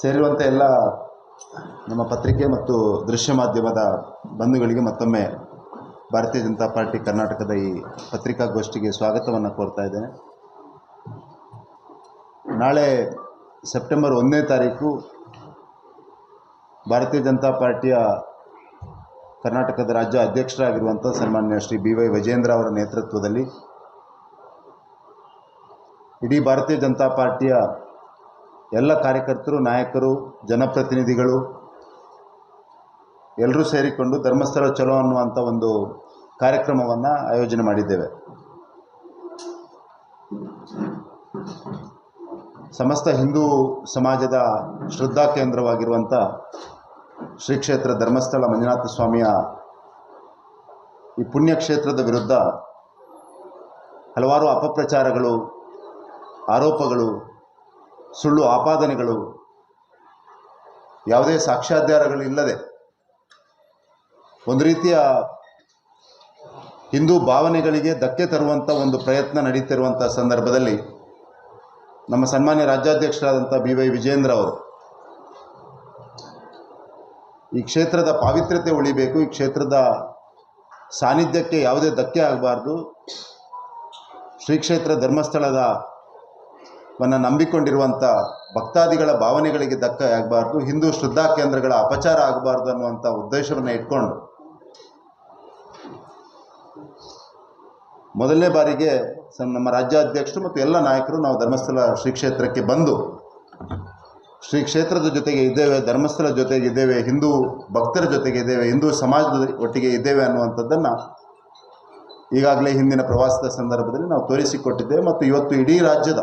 ಸೇರಿರುವಂಥ ಎಲ್ಲ ನಮ್ಮ ಪತ್ರಿಕೆ ಮತ್ತು ದೃಶ್ಯ ಮಾಧ್ಯಮದ ಬಂಧುಗಳಿಗೆ ಮತ್ತೊಮ್ಮೆ ಭಾರತೀಯ ಜನತಾ ಪಾರ್ಟಿ ಕರ್ನಾಟಕದ ಈ ಪತ್ರಿಕಾಗೋಷ್ಠಿಗೆ ಸ್ವಾಗತವನ್ನು ಕೋರ್ತಾ ಇದ್ದೇನೆ. ನಾಳೆ ಸೆಪ್ಟೆಂಬರ್ ಒಂದನೇ ತಾರೀಕು ಭಾರತೀಯ ಜನತಾ ಪಾರ್ಟಿಯ ಕರ್ನಾಟಕದ ರಾಜ್ಯ ಅಧ್ಯಕ್ಷರಾಗಿರುವಂಥ ಸನ್ಮಾನ್ಯ ಶ್ರೀ ಬಿ ವೈ ವಿಜೇಂದ್ರ ಅವರ ನೇತೃತ್ವದಲ್ಲಿ ಇಡೀ ಭಾರತೀಯ ಜನತಾ ಪಾರ್ಟಿಯ ಎಲ್ಲ ಕಾರ್ಯಕರ್ತರು, ನಾಯಕರು, ಜನಪ್ರತಿನಿಧಿಗಳು ಎಲ್ಲರೂ ಸೇರಿಕೊಂಡು ಧರ್ಮಸ್ಥಳ ಚಲೋ ಅನ್ನುವಂಥ ಒಂದು ಕಾರ್ಯಕ್ರಮವನ್ನು ಆಯೋಜನೆ ಮಾಡಿದ್ದೇವೆ. ಸಮಸ್ತ ಹಿಂದೂ ಸಮಾಜದ ಶ್ರದ್ಧಾ ಕೇಂದ್ರವಾಗಿರುವಂಥ ಶ್ರೀ ಕ್ಷೇತ್ರ ಧರ್ಮಸ್ಥಳ ಮಂಜುನಾಥ ಸ್ವಾಮಿಯ ಈ ಪುಣ್ಯಕ್ಷೇತ್ರದ ವಿರುದ್ಧ ಹಲವಾರು ಅಪಪ್ರಚಾರಗಳು, ಆರೋಪಗಳು ಸುಳ್ಳು ಆಪಾದನೆಗಳು ಯಾವುದೇ ಸಾಕ್ಷ್ಯಾಧಾರಗಳು ಇಲ್ಲದೆ ಒಂದು ರೀತಿಯ ಹಿಂದೂ ಭಾವನೆಗಳಿಗೆ ಧಕ್ಕೆ ತರುವಂಥ ಒಂದು ಪ್ರಯತ್ನ ನಡೀತಿರುವಂಥ ಸಂದರ್ಭದಲ್ಲಿ ನಮ್ಮ ಸನ್ಮಾನ್ಯ ರಾಜ್ಯಾಧ್ಯಕ್ಷರಾದಂಥ ಬಿ ವೈ ವಿಜೇಂದ್ರ ಅವರು ಈ ಕ್ಷೇತ್ರದ ಪಾವಿತ್ರ್ಯತೆ ಉಳಿಬೇಕು, ಈ ಕ್ಷೇತ್ರದ ಸಾನ್ನಿಧ್ಯಕ್ಕೆ ಯಾವುದೇ ಧಕ್ಕೆ ಆಗಬಾರ್ದು ಶ್ರೀ ಕ್ಷೇತ್ರ ಧರ್ಮಸ್ಥಳದ ವನ್ನು ನಂಬಿಕೊಂಡಿರುವಂಥ ಭಕ್ತಾದಿಗಳ ಭಾವನೆಗಳಿಗೆ ಧಕ್ಕೆ ಆಗಬಾರ್ದು, ಹಿಂದೂ ಶ್ರದ್ಧಾ ಕೇಂದ್ರಗಳ ಅಪಚಾರ ಆಗಬಾರ್ದು ಅನ್ನುವಂಥ ಉದ್ದೇಶವನ್ನು ಇಟ್ಕೊಂಡು. ಮೊದಲನೇ ಬಾರಿಗೆ ನಮ್ಮ ರಾಜ್ಯಾಧ್ಯಕ್ಷರು ಮತ್ತು ಎಲ್ಲ ನಾಯಕರು ನಾವು ಧರ್ಮಸ್ಥಳ ಶ್ರೀ ಕ್ಷೇತ್ರಕ್ಕೆ ಬಂದು, ಶ್ರೀ ಕ್ಷೇತ್ರದ ಜೊತೆಗೆ ಇದ್ದೇವೆ, ಧರ್ಮಸ್ಥಳ ಜೊತೆಗೆ ಇದ್ದೇವೆ, ಹಿಂದೂ ಭಕ್ತರ ಜೊತೆಗೆ ಇದ್ದೇವೆ, ಹಿಂದೂ ಸಮಾಜದ ಒಟ್ಟಿಗೆ ಇದ್ದೇವೆ ಅನ್ನುವಂಥದ್ದನ್ನು ಈಗಾಗಲೇ ಹಿಂದಿನ ಪ್ರವಾಸದ ಸಂದರ್ಭದಲ್ಲಿ ನಾವು ತೋರಿಸಿಕೊಟ್ಟಿದ್ದೇವೆ ಮತ್ತು ಇವತ್ತು ಇಡೀ ರಾಜ್ಯದ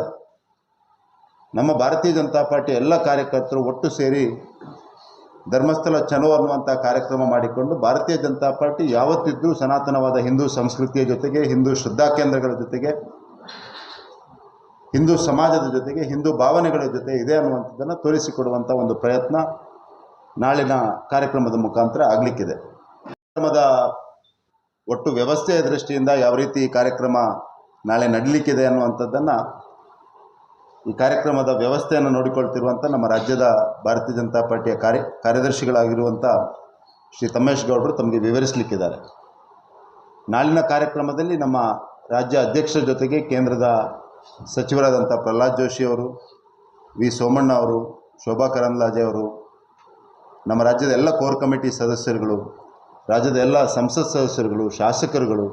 ನಮ್ಮ ಭಾರತೀಯ ಜನತಾ ಪಾರ್ಟಿ ಎಲ್ಲ ಕಾರ್ಯಕರ್ತರು ಒಟ್ಟು ಸೇರಿ ಧರ್ಮಸ್ಥಳ ಚಲೋ ಅನ್ನುವಂಥ ಕಾರ್ಯಕ್ರಮ ಮಾಡಿಕೊಂಡು ಭಾರತೀಯ ಜನತಾ ಪಾರ್ಟಿ ಯಾವತ್ತಿದ್ದರೂ ಸನಾತನವಾದ ಹಿಂದೂ ಸಂಸ್ಕೃತಿಯ ಜೊತೆಗೆ, ಹಿಂದೂ ಶ್ರದ್ಧಾ ಕೇಂದ್ರಗಳ ಜೊತೆಗೆ, ಹಿಂದೂ ಸಮಾಜದ ಜೊತೆಗೆ, ಹಿಂದೂ ಭಾವನೆಗಳ ಜೊತೆ ಇದೆ ಅನ್ನುವಂಥದ್ದನ್ನು ತೋರಿಸಿಕೊಡುವಂಥ ಒಂದು ಪ್ರಯತ್ನ ನಾಳಿನ ಕಾರ್ಯಕ್ರಮದ ಮುಖಾಂತರ ಆಗಲಿಕ್ಕಿದೆ. ಕಾರ್ಯಕ್ರಮದ ಒಟ್ಟು ವ್ಯವಸ್ಥೆಯ ದೃಷ್ಟಿಯಿಂದ ಯಾವ ರೀತಿ ಕಾರ್ಯಕ್ರಮ ನಾಳೆ ನಡೀಲಿಕ್ಕಿದೆ ಅನ್ನುವಂಥದ್ದನ್ನು ಈ ಕಾರ್ಯಕ್ರಮದ ವ್ಯವಸ್ಥೆಯನ್ನು ನೋಡಿಕೊಳ್ತಿರುವಂಥ ನಮ್ಮ ರಾಜ್ಯದ ಭಾರತೀಯ ಜನತಾ ಪಾರ್ಟಿಯ ಕಾರ್ಯ ಕಾರ್ಯದರ್ಶಿಗಳಾಗಿರುವಂಥ ಶ್ರೀ ತಮ್ಮೇಶ್ ಗೌಡರು ತಮಗೆ ವಿವರಿಸಲಿಕ್ಕಿದ್ದಾರೆ. ನಾಳಿನ ಕಾರ್ಯಕ್ರಮದಲ್ಲಿ ನಮ್ಮ ರಾಜ್ಯ ಅಧ್ಯಕ್ಷರ ಜೊತೆಗೆ ಕೇಂದ್ರದ ಸಚಿವರಾದಂಥ ಪ್ರಹ್ಲಾದ್ ಜೋಶಿ ಅವರು, ವಿ ಸೋಮಣ್ಣ ಅವರು, ಶೋಭಾ ಕರಂದ್ಲಾಜೆ ಅವರು, ನಮ್ಮ ರಾಜ್ಯದ ಎಲ್ಲ ಕೋರ್ ಕಮಿಟಿ ಸದಸ್ಯರುಗಳು, ರಾಜ್ಯದ ಎಲ್ಲ ಸಂಸತ್ ಸದಸ್ಯರುಗಳು, ಶಾಸಕರುಗಳು,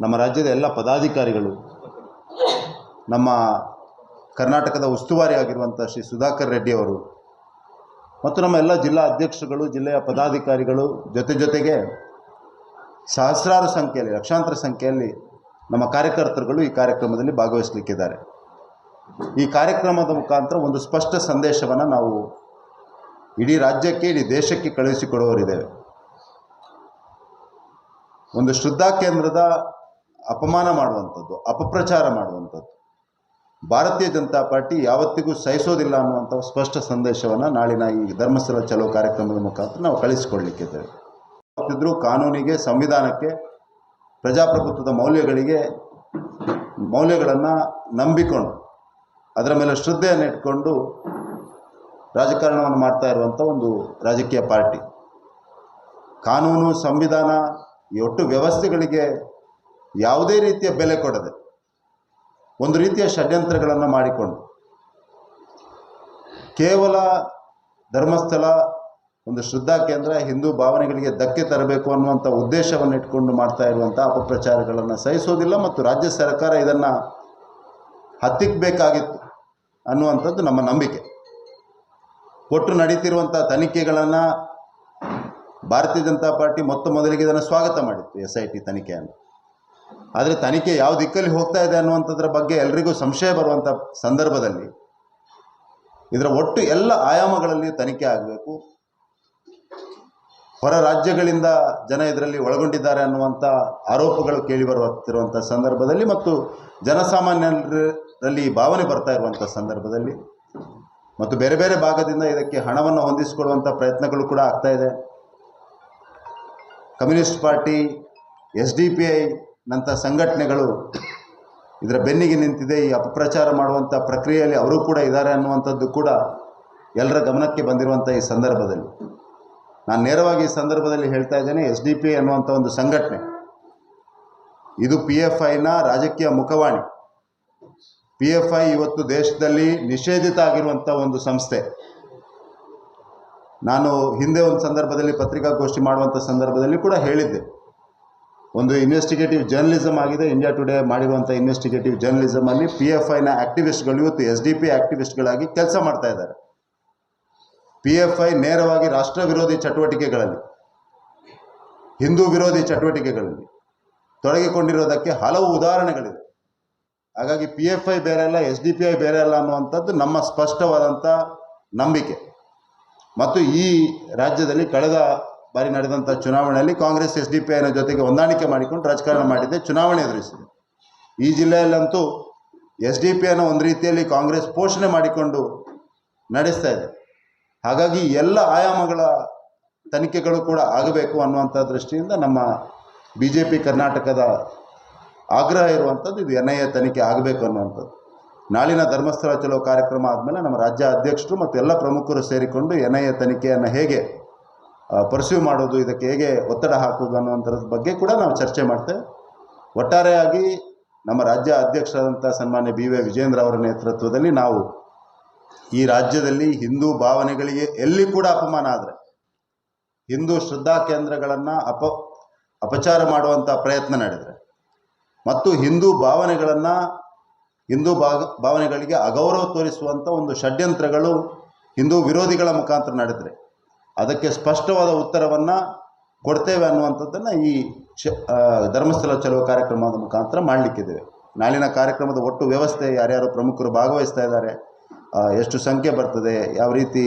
ನಮ್ಮ ರಾಜ್ಯದ ಎಲ್ಲ ಪದಾಧಿಕಾರಿಗಳು, ನಮ್ಮ ಕರ್ನಾಟಕದ ಉಸ್ತುವಾರಿ ಆಗಿರುವಂಥ ಶ್ರೀ ಸುಧಾಕರ್ ರೆಡ್ಡಿ ಅವರು. ಮತ್ತು ನಮ್ಮ ಎಲ್ಲ ಜಿಲ್ಲಾ ಅಧ್ಯಕ್ಷರುಗಳು, ಜಿಲ್ಲೆಯ ಪದಾಧಿಕಾರಿಗಳು ಜೊತೆ ಜೊತೆಗೆ ಸಹಸ್ರಾರು ಸಂಖ್ಯೆಯಲ್ಲಿ, ಲಕ್ಷಾಂತರ ಸಂಖ್ಯೆಯಲ್ಲಿ ನಮ್ಮ ಕಾರ್ಯಕರ್ತರುಗಳು ಈ ಕಾರ್ಯಕ್ರಮದಲ್ಲಿ ಭಾಗವಹಿಸಲಿಕ್ಕಿದ್ದಾರೆ. ಈ ಕಾರ್ಯಕ್ರಮದ ಮುಖಾಂತರ ಒಂದು ಸ್ಪಷ್ಟ ಸಂದೇಶವನ್ನು ನಾವು ಇಡೀ ರಾಜ್ಯಕ್ಕೆ, ಇಡೀ ದೇಶಕ್ಕೆ ಕಳುಹಿಸಿಕೊಡುವವರಿದ್ದೇವೆ. ಒಂದು ಶ್ರದ್ಧಾ ಕೇಂದ್ರದ ಅಪಮಾನ ಮಾಡುವಂಥದ್ದು, ಅಪಪ್ರಚಾರ ಮಾಡುವಂಥದ್ದು ಭಾರತೀಯ ಜನತಾ ಪಾರ್ಟಿ ಯಾವತ್ತಿಗೂ ಸಹಿಸೋದಿಲ್ಲ ಅನ್ನುವಂಥ ಸ್ಪಷ್ಟ ಸಂದೇಶವನ್ನು ನಾಳಿನ ಈ ಧರ್ಮಸ್ಥಳ ಚಲೋ ಕಾರ್ಯಕ್ರಮದ ಮುಖಾಂತರ ನಾವು ಕಳಿಸಿಕೊಡ್ಲಿಕ್ಕಿದ್ದೇವೆ. ಯಾವತ್ತಿದ್ರೂ ಕಾನೂನಿಗೆ, ಸಂವಿಧಾನಕ್ಕೆ, ಪ್ರಜಾಪ್ರಭುತ್ವದ ಮೌಲ್ಯಗಳಿಗೆ ಮೌಲ್ಯಗಳನ್ನು ನಂಬಿಕೊಂಡು, ಅದರ ಮೇಲೆ ಶ್ರದ್ಧೆಯನ್ನು ಇಟ್ಕೊಂಡು ರಾಜಕಾರಣವನ್ನು ಮಾಡ್ತಾ ಇರುವಂಥ ಒಂದು ರಾಜಕೀಯ ಪಾರ್ಟಿ. ಕಾನೂನು, ಸಂವಿಧಾನ ಈ ಒಟ್ಟು ವ್ಯವಸ್ಥೆಗಳಿಗೆ ಯಾವುದೇ ರೀತಿಯ ಬೆಲೆ ಕೊಡದೆ ಒಂದು ರೀತಿಯ ಷಡ್ಯಂತ್ರಗಳನ್ನು ಮಾಡಿಕೊಂಡು ಕೇವಲ ಧರ್ಮಸ್ಥಳ, ಒಂದು ಶ್ರದ್ಧಾ ಕೇಂದ್ರ, ಹಿಂದೂ ಭಾವನೆಗಳಿಗೆ ಧಕ್ಕೆ ತರಬೇಕು ಅನ್ನುವಂಥ ಉದ್ದೇಶವನ್ನು ಇಟ್ಕೊಂಡು ಮಾಡ್ತಾ ಇರುವಂಥ ಅಪಪ್ರಚಾರಗಳನ್ನು ಸಹಿಸೋದಿಲ್ಲ ಮತ್ತು ರಾಜ್ಯ ಸರ್ಕಾರ ಇದನ್ನು ಹತ್ತಿಕ್ಕಬೇಕಾಗಿತ್ತು ಅನ್ನುವಂಥದ್ದು ನಮ್ಮ ನಂಬಿಕೆ. ಒಟ್ಟು ನಡೀತಿರುವಂಥ ತನಿಖೆಗಳನ್ನು ಭಾರತೀಯ ಜನತಾ ಪಾರ್ಟಿ ಮೊತ್ತ ಮೊದಲಿಗೆ ಇದನ್ನು ಸ್ವಾಗತ ಮಾಡಿತ್ತು, ಎಸ್ ಐ ಟಿ ತನಿಖೆಯನ್ನು. ಆದರೆ ತನಿಖೆ ಯಾವ ದಿಕ್ಕಲ್ಲಿ ಹೋಗ್ತಾ ಇದೆ ಅನ್ನುವಂಥದ್ರ ಬಗ್ಗೆ ಎಲ್ರಿಗೂ ಸಂಶಯ ಬರುವಂಥ ಸಂದರ್ಭದಲ್ಲಿ ಇದರ ಒಟ್ಟು ಎಲ್ಲ ಆಯಾಮಗಳಲ್ಲಿ ತನಿಖೆ ಆಗಬೇಕು. ಹೊರ ರಾಜ್ಯಗಳಿಂದ ಜನ ಇದರಲ್ಲಿ ಒಳಗೊಂಡಿದ್ದಾರೆ ಅನ್ನುವಂಥ ಆರೋಪಗಳು ಕೇಳಿಬರುತ್ತಿರುವಂಥ ಸಂದರ್ಭದಲ್ಲಿ ಮತ್ತು ಜನಸಾಮಾನ್ಯರಲ್ಲಿ ಭಾವನೆ ಬರ್ತಾ ಇರುವಂಥ ಸಂದರ್ಭದಲ್ಲಿ ಮತ್ತು ಬೇರೆ ಬೇರೆ ಭಾಗದಿಂದ ಇದಕ್ಕೆ ಹಣವನ್ನು ಹೊಂದಿಸಿಕೊಳ್ಳುವಂಥ ಪ್ರಯತ್ನಗಳು ಕೂಡ ಆಗ್ತಾ ಇದೆ. Communist party, S D P I ನಂಥ ಸಂಘಟನೆಗಳು ಇದರ ಬೆನ್ನಿಗೆ ನಿಂತಿದೆ. ಈ ಅಪಪ್ರಚಾರ ಮಾಡುವಂಥ ಪ್ರಕ್ರಿಯೆಯಲ್ಲಿ ಅವರು ಕೂಡ ಇದ್ದಾರೆ ಅನ್ನುವಂಥದ್ದು ಕೂಡ ಎಲ್ಲರ ಗಮನಕ್ಕೆ ಬಂದಿರುವಂಥ ಈ ಸಂದರ್ಭದಲ್ಲಿ. ನಾನು ನೇರವಾಗಿ ಈ ಸಂದರ್ಭದಲ್ಲಿ ಹೇಳ್ತಾ ಇದ್ದೇನೆ, ಎಸ್ ಡಿ ಪಿ ಅನ್ನುವಂಥ ಒಂದು ಸಂಘಟನೆ. ಇದು ಪಿ ಎಫ್ ಐನ ರಾಜಕೀಯ ಮುಖವಾಣಿ. ಪಿ ಎಫ್ ಐ ಇವತ್ತು ದೇಶದಲ್ಲಿ ನಿಷೇಧಿತ ಆಗಿರುವಂಥ ಒಂದು ಸಂಸ್ಥೆ. ನಾನು ಹಿಂದೆ ಒಂದು ಸಂದರ್ಭದಲ್ಲಿ ಪತ್ರಿಕಾಗೋಷ್ಠಿ ಮಾಡುವಂಥ ಸಂದರ್ಭದಲ್ಲಿ ಕೂಡ ಹೇಳಿದ್ದೆ. ಒಂದು ಇನ್ವೆಸ್ಟಿಗೇಟಿವ್ ಜರ್ನಲಿಸಮ್ ಆಗಿದೆ. ಇಂಡಿಯಾ ಟುಡೇ ಮಾಡಿರುವಂಥ ಇನ್ವೆಸ್ಟಿಗೇಟಿವ್ ಜರ್ನಲಿಸಮಲ್ಲಿ ಪಿ ಎಫ್ ಐನ ಆ್ಯಕ್ಟಿವಿಸ್ಟ್ಗಳು ಇವತ್ತು ಎಸ್ ಡಿ ಪಿ ಆ್ಯಕ್ಟಿವಿಸ್ಟ್ಗಳಾಗಿ ಕೆಲಸ ಮಾಡ್ತಾ ಇದ್ದಾರೆ. ಪಿ ಎಫ್ ಐ ನೇರವಾಗಿ ರಾಷ್ಟ್ರ ವಿರೋಧಿ ಚಟುವಟಿಕೆಗಳಲ್ಲಿ, ಹಿಂದೂ ವಿರೋಧಿ ಚಟುವಟಿಕೆಗಳಲ್ಲಿ ತೊಡಗಿಕೊಂಡಿರೋದಕ್ಕೆ ಹಲವು ಉದಾಹರಣೆಗಳಿವೆ. ಹಾಗಾಗಿ ಪಿ ಎಫ್ ಐ ಬೇರೆ ಅಲ್ಲ ಎಸ್ ಡಿ ಪಿ ಐ ಬೇರೆ ಅಲ್ಲ ಅನ್ನುವಂಥದ್ದು ನಮ್ಮ ಸ್ಪಷ್ಟವಾದಂಥ ನಂಬಿಕೆ. ಮತ್ತು ಈ ರಾಜ್ಯದಲ್ಲಿ ಕಳೆದ ಬಾರಿ ನಡೆದಂಥ ಚುನಾವಣೆಯಲ್ಲಿ ಕಾಂಗ್ರೆಸ್, ಎಸ್ ಡಿ ಪಿ ಐನ ಜೊತೆಗೆ ಹೊಂದಾಣಿಕೆ ಮಾಡಿಕೊಂಡು ರಾಜಕಾರಣ ಮಾಡಿದ್ದೆ, ಚುನಾವಣೆ ಎದುರಿಸಿದೆ. ಈ ಜಿಲ್ಲೆಯಲ್ಲಂತೂ ಎಸ್ ಡಿ ಪಿ ಅನ್ನು ಒಂದು ರೀತಿಯಲ್ಲಿ ಕಾಂಗ್ರೆಸ್ ಪೋಷಣೆ ಮಾಡಿಕೊಂಡು ನಡೆಸ್ತಾ ಇದೆ. ಹಾಗಾಗಿ ಎಲ್ಲ ಆಯಾಮಗಳ ತನಿಖೆಗಳು ಕೂಡ ಆಗಬೇಕು ಅನ್ನುವಂಥ ದೃಷ್ಟಿಯಿಂದ ನಮ್ಮ ಬಿ ಜೆ ಪಿ ಕರ್ನಾಟಕದ ಆಗ್ರಹ ಇರುವಂಥದ್ದು ಇದು ಎನ್ ಐ ಎ ತನಿಖೆ ಆಗಬೇಕು ಅನ್ನುವಂಥದ್ದು. ನಾಳಿನ ಧರ್ಮಸ್ಥಳ ಚಲೋ ಕಾರ್ಯಕ್ರಮ ಆದಮೇಲೆ ನಮ್ಮ ರಾಜ್ಯ ಅಧ್ಯಕ್ಷರು ಮತ್ತು ಎಲ್ಲ ಪ್ರಮುಖರು ಸೇರಿಕೊಂಡು ಎನ್ ಐ ಎ ತನಿಖೆಯನ್ನು ಹೇಗೆ ಪರ್ಸ್ಯೂ ಮಾಡೋದು, ಇದಕ್ಕೆ ಹೇಗೆ ಒತ್ತಡ ಹಾಕೋದು ಅನ್ನುವಂಥದ್ರ ಬಗ್ಗೆ ಕೂಡ ನಾವು ಚರ್ಚೆ ಮಾಡ್ತೇವೆ. ಒಟ್ಟಾರೆಯಾಗಿ ನಮ್ಮ ರಾಜ್ಯ ಅಧ್ಯಕ್ಷರಾದಂಥ ಸನ್ಮಾನ್ಯ ಬಿ ವಿ ವಿಜೇಂದ್ರ ಅವರ ನೇತೃತ್ವದಲ್ಲಿ ನಾವು ಈ ರಾಜ್ಯದಲ್ಲಿ ಹಿಂದೂ ಭಾವನೆಗಳಿಗೆ ಎಲ್ಲಿ ಕೂಡ ಅಪಮಾನ ಆದರೆ, ಹಿಂದೂ ಶ್ರದ್ಧಾ ಕೇಂದ್ರಗಳನ್ನು ಅಪ, ಅಪಚಾರ ಮಾಡುವಂಥ ಪ್ರಯತ್ನ ನಡೆದರೆ, ಮತ್ತು ಹಿಂದೂ ಭಾವನೆಗಳನ್ನು, ಹಿಂದೂ ಭಾಗ, ಭಾವನೆಗಳಿಗೆ ಅಗೌರವ ತೋರಿಸುವಂಥ ಒಂದು ಷಡ್ಯಂತ್ರಗಳು ಹಿಂದೂ ವಿರೋಧಿಗಳ ಮುಖಾಂತರ ನಡೆದರೆ ಅದಕ್ಕೆ ಸ್ಪಷ್ಟವಾದ ಉತ್ತರವನ್ನು ಕೊಡ್ತೇವೆ ಅನ್ನುವಂಥದ್ದನ್ನು ಈ ಚ ಧರ್ಮಸ್ಥಳ ಚಲೋ ಕಾರ್ಯಕ್ರಮದ ಮುಖಾಂತರ ಮಾಡಲಿಕ್ಕಿದ್ದೇವೆ. ನಾಳಿನ ಕಾರ್ಯಕ್ರಮದ ಒಟ್ಟು ವ್ಯವಸ್ಥೆ ಯಾರ್ಯಾರು ಪ್ರಮುಖರು ಭಾಗವಹಿಸ್ತಾ ಇದ್ದಾರೆ ಎಷ್ಟು ಸಂಖ್ಯೆ ಬರ್ತದೆ, ಯಾವ ರೀತಿ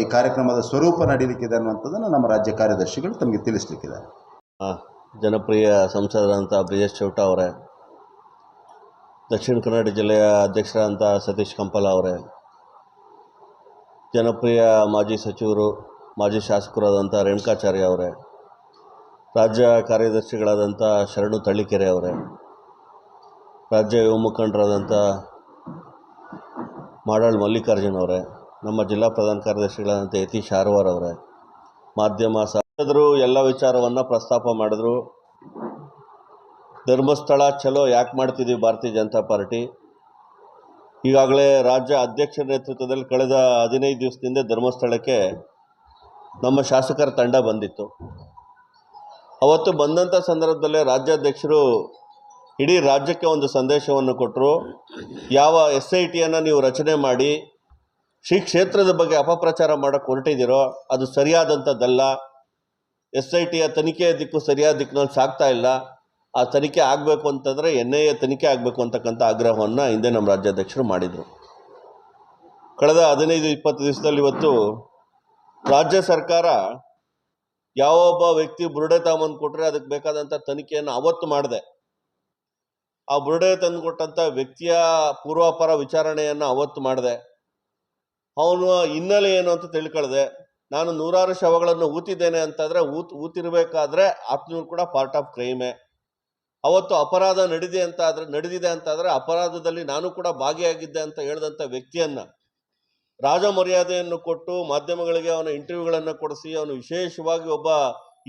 ಈ ಕಾರ್ಯಕ್ರಮದ ಸ್ವರೂಪ ನಡೀಲಿಕ್ಕಿದೆ ಅನ್ನುವಂಥದ್ದನ್ನು ನಮ್ಮ ರಾಜ್ಯ ಕಾರ್ಯದರ್ಶಿಗಳು ತಮಗೆ ತಿಳಿಸ್ಲಿಕ್ಕಿದ್ದಾರೆ. ಜನಪ್ರಿಯ ಸಂಸದರಂಥ ಬ್ರಿಜೇಶ್ ಚೌಟ ಅವರೇ, ದಕ್ಷಿಣ ಕನ್ನಡ ಜಿಲ್ಲೆಯ ಅಧ್ಯಕ್ಷರಾದಂಥ ಸತೀಶ್ ಕಂಪಲ ಅವರೇ, ಜನಪ್ರಿಯ ಮಾಜಿ ಸಚಿವರು ಮಾಜಿ ಶಾಸಕರಾದಂಥ ರೇಣುಕಾಚಾರ್ಯ ಅವರೇ, ರಾಜ್ಯ ಕಾರ್ಯದರ್ಶಿಗಳಾದಂಥ ಶರಣು ತಳ್ಳಿಕೆರೆ ಅವರೇ, ರಾಜ್ಯ ಯುವ ಮುಖಂಡರಾದಂಥ ಮಾಡಾಳ್ ಮಲ್ಲಿಕಾರ್ಜುನ್ ಅವರೇ, ನಮ್ಮ ಜಿಲ್ಲಾ ಪ್ರಧಾನ ಕಾರ್ಯದರ್ಶಿಗಳಾದಂಥ ಯತೀಶ್ ಆರ್ವಾರ್ ಅವರೇ, ಮಾಧ್ಯಮ ಸಂಸದರು ಎಲ್ಲ ವಿಚಾರವನ್ನು ಪ್ರಸ್ತಾಪ ಮಾಡಿದ್ರು. ಧರ್ಮಸ್ಥಳ ಚಲೋ ಯಾಕೆ ಮಾಡ್ತಿದ್ದೀವಿ ಭಾರತೀಯ ಜನತಾ ಪಾರ್ಟಿ? ಈಗಾಗಲೇ ರಾಜ್ಯ ಅಧ್ಯಕ್ಷರ ನೇತೃತ್ವದಲ್ಲಿ ಕಳೆದ ಹದಿನೈದು ದಿವಸದಿಂದ ಧರ್ಮಸ್ಥಳಕ್ಕೆ ನಮ್ಮ ಶಾಸಕರ ತಂಡ ಬಂದಿತ್ತು. ಅವತ್ತು ಬಂದಂಥ ಸಂದರ್ಭದಲ್ಲೇ ರಾಜ್ಯಾಧ್ಯಕ್ಷರು ಇಡೀ ರಾಜ್ಯಕ್ಕೆ ಒಂದು ಸಂದೇಶವನ್ನು ಕೊಟ್ಟರು ಯಾವ ಎಸ್ ಐ ಟಿಯನ್ನು ನೀವು ರಚನೆ ಮಾಡಿ, ಶ್ರೀ ಕ್ಷೇತ್ರದ ಬಗ್ಗೆ ಅಪಪ್ರಚಾರ ಮಾಡೋಕ್ಕೆ ಹೊರಟಿದ್ದೀರೋ, ಅದು ಸರಿಯಾದಂಥದ್ದಲ್ಲ ಎಸ್ ಐ ಟಿಯ ತನಿಖೆಯ ದಿಕ್ಕು ಸರಿಯಾದ ದಿಕ್ಕಿನಲ್ಲಿ ಸಾಗ್ತಾ ಇಲ್ಲ. ಆ ತನಿಖೆ ಆಗಬೇಕು ಅಂತಂದರೆ ಎನ್ ಐ ಎ ತನಿಖೆ ಆಗಬೇಕು ಅಂತಕ್ಕಂಥ ಆಗ್ರಹವನ್ನು ಹಿಂದೆ ನಮ್ಮ ರಾಜ್ಯಾಧ್ಯಕ್ಷರು ಮಾಡಿದರು. ಕಳೆದ ಹದಿನೈದು, ಇಪ್ಪತ್ತು ದಿವಸದಲ್ಲಿ ಇವತ್ತು ರಾಜ್ಯ ಸರ್ಕಾರ ಯಾವ ಒಬ್ಬ ವ್ಯಕ್ತಿ ಬುರುಡೆ ತಗೊಂಬಂದು ಕೊಟ್ಟರೆ ಅದಕ್ಕೆ ಬೇಕಾದಂಥ ತನಿಖೆಯನ್ನು ಅವತ್ತು ಮಾಡಿದೆ. ಆ ಬುರುಡೆ ತಂದು ಕೊಟ್ಟಂಥ ವ್ಯಕ್ತಿಯ ಪೂರ್ವಾಪರ ವಿಚಾರಣೆಯನ್ನು ಅವತ್ತು ಮಾಡಿದೆ. ಅವನು ಹಿನ್ನೆಲೆ ಏನು ಅಂತ ತಿಳ್ಕೊಳ್ದೆ. ನಾನು ನೂರಾರು ಶವಗಳನ್ನು ಊತಿದ್ದೇನೆ ಅಂತಂದರೆ ಊತ್, ಊತಿರ್ಬೇಕಾದ್ರೆ ಆತ್ಮೂರು ಕೂಡ ಪಾರ್ಟ್ ಆಫ್ ಕ್ರೈಮೇ ಅವತ್ತು ಅಪರಾಧ ನಡೆದಿದೆ ಅಂತ ಆದ್ರೆ, ನಡೆದಿದೆ ಅಂತಾದರೆ ಅಪರಾಧದಲ್ಲಿ ನಾನು ಕೂಡ ಭಾಗಿಯಾಗಿದ್ದೆ ಅಂತ ಹೇಳಿದಂಥ ವ್ಯಕ್ತಿಯನ್ನು ರಾಜ ಮರ್ಯಾದೆಯನ್ನು ಕೊಟ್ಟು ಮಾಧ್ಯಮಗಳಿಗೆ ಅವನ ಇಂಟರ್ವ್ಯೂಗಳನ್ನು ಕೊಡಿಸಿ ಅವನು ವಿಶೇಷವಾಗಿ ಒಬ್ಬ